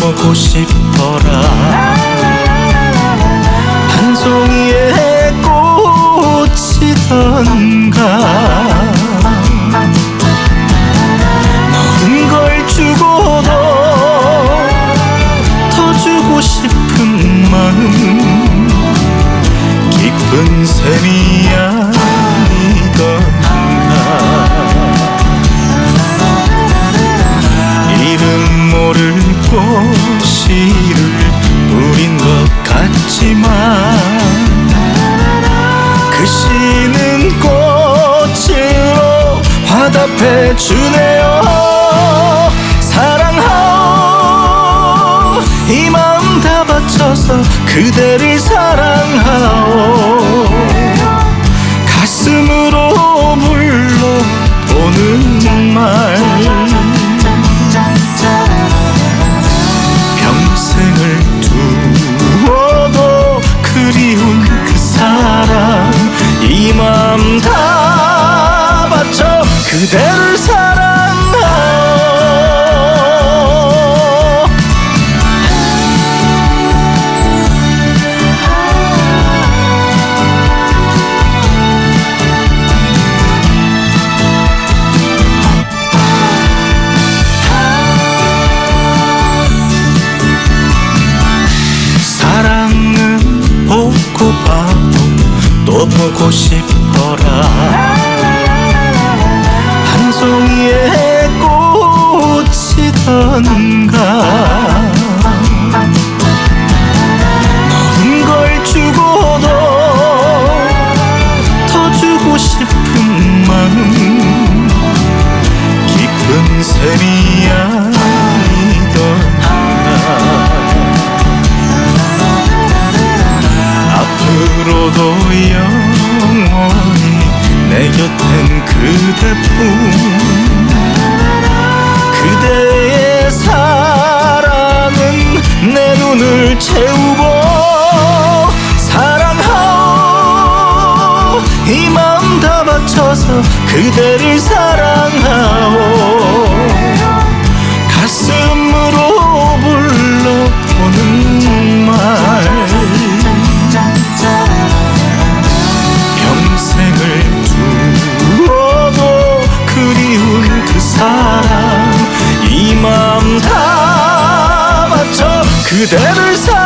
먹고 싶어라. 꽃씨를 뿌린 것 같지만 그 씨는 꽃으로 화답해 주네요. 사랑하오. 이 마음 다 바쳐서 그대를 사랑하 보고 싶어라. 한 송이의 꽃이던가. 모든 걸 주고도 더 주고 싶은 마음. 깊은 아니던가 앞으로도 곁엔 그대뿐. 그대의 사랑은 내 눈을 채우고 사랑하오. 이 마음 다 바쳐서 그대를 사랑하오. 가슴 그대를 사랑하오